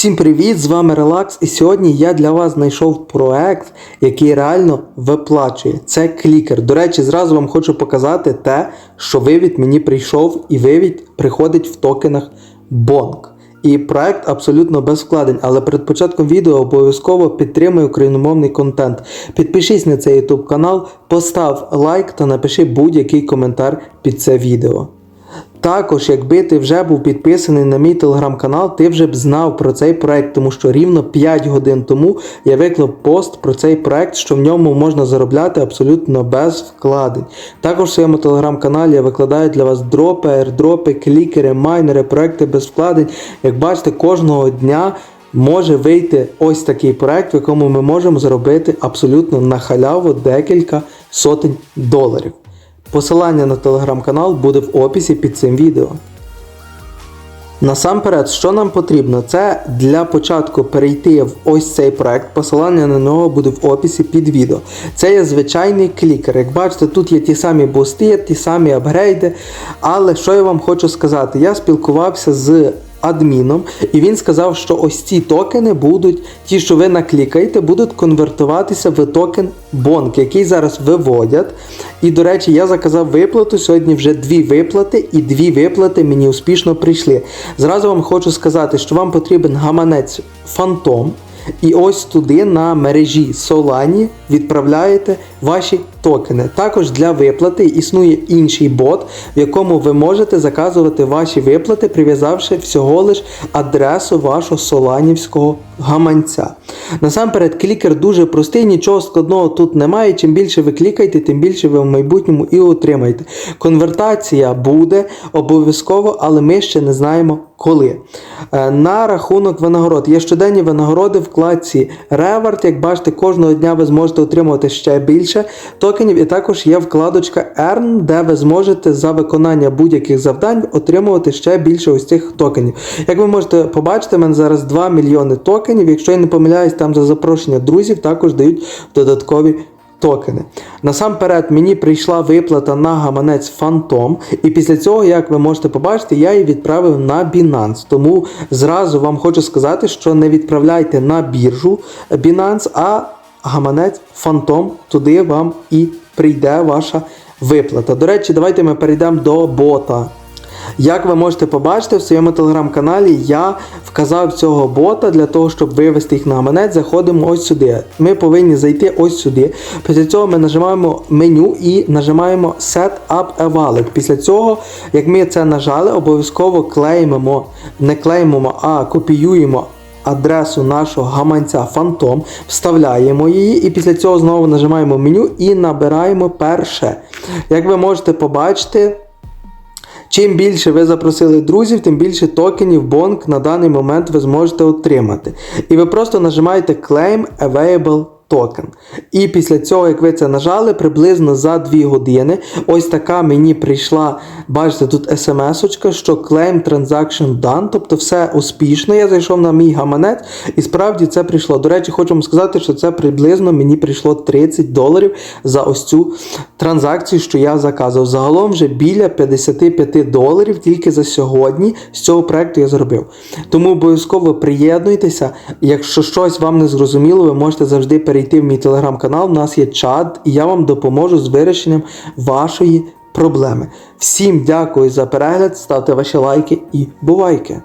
Всім привіт! З вами Релакс. І сьогодні я для вас знайшов проект, який реально виплачує. Це клікер. До речі, зразу вам хочу показати те, що вивід мені прийшов, і вивід приходить в токенах Бонк. І проект абсолютно без вкладень, але перед початком відео обов'язково підтримуй україномовний контент. Підпишись на цей YouTube канал, постав лайк та напиши будь-який коментар під це відео. Також, якби ти вже був підписаний на мій телеграм-канал, ти вже б знав про цей проект, тому що рівно 5 годин тому я виклав пост про цей проект, що в ньому можна заробляти абсолютно без вкладень. Також в своєму телеграм-каналі я викладаю для вас дропи, аірдропи, клікери, майнери, проекти без вкладень. Як бачите, кожного дня. Може вийти ось такий проект, в якому ми можемо заробити абсолютно на халяву декілька сотень доларів. Посилання на телеграм-канал буде в описі під цим відео. Насамперед, що нам потрібно, це для початку перейти в ось цей проект. Посилання на нього буде в описі під відео. Це є звичайний клікер. Як бачите, тут є ті самі бусти, ті самі апгрейди. Але що я вам хочу сказати? Я спілкувався з адміном, і він сказав, що ось ці токени будуть, ті, що ви наклікаєте, будуть конвертуватися в токен Бонк, який зараз виводять. І, до речі, я заказав виплату. Сьогодні вже дві виплати, і дві виплати мені успішно прийшли. Зразу вам хочу сказати, що вам потрібен гаманець Фантом. І ось туди на мережі Solani відправляєте ваші токени. Також для виплати існує інший бот, в якому ви можете заказувати ваші виплати, прив'язавши всього лиш адресу вашого соланівського гаманця. Насамперед, клікер дуже простий, нічого складного тут немає. Чим більше ви клікаєте, тим більше ви в майбутньому і отримаєте. Конвертація буде обов'язково, але ми ще не знаємо коли. Е, На рахунок винагород. Є щоденні винагороди в вкладці Reward. Як бачите, кожного дня ви зможете отримувати ще більше токенів. І також є вкладочка Earn, де ви зможете за виконання будь-яких завдань отримувати ще більше ось цих токенів. Як ви можете побачити, в мене зараз 2 мільйони токенів. Якщо я не помиляюсь, там за запрошення друзів також дають додаткові токени. Насамперед мені прийшла виплата на гаманець Phantom, і після цього, як ви можете побачити, я її відправив на Binance. Тому зразу вам хочу сказати, що не відправляйте на біржу Binance, а гаманець Phantom, туди вам і прийде ваша виплата. До речі, давайте ми перейдемо до бота. Як ви можете побачити в своєму телеграм-каналі, я вказав цього бота для того, щоб вивести їх на гаманець. Заходимо ось сюди. Ми повинні зайти ось сюди. Після цього ми нажимаємо меню і нажимаємо Set up a wallet. Після цього, як ми це нажали, обов'язково клеймимо, не клеймимо, а копіюємо. Адресу нашого гаманця Phantom, вставляємо її, і після цього знову нажимаємо меню і набираємо перше. Як ви можете побачити, Чим більше ви запросили друзів, тим більше токенів Bong на даний момент ви зможете отримати. І ви просто нажимаєте Claim Available Token. І після цього, як ви це нажали, приблизно за 2 години ось така мені прийшла, бачите, тут смс-очка, що Claim Transaction Done, тобто все успішно. Я зайшов на мій гаманець і справді це прийшло. До речі, хочу вам сказати, що це приблизно мені прийшло 30 доларів за ось цю транзакцію, що я заказав. Загалом вже біля 55 доларів тільки за сьогодні з цього проекту я зробив. Тому обов'язково приєднуйтеся. Якщо щось вам не зрозуміло, ви можете завжди перейти в мій телеграм-канал. У нас є чат, і я вам допоможу з вирішенням вашої проблеми. Всім дякую за перегляд, ставте ваші лайки і бувайки!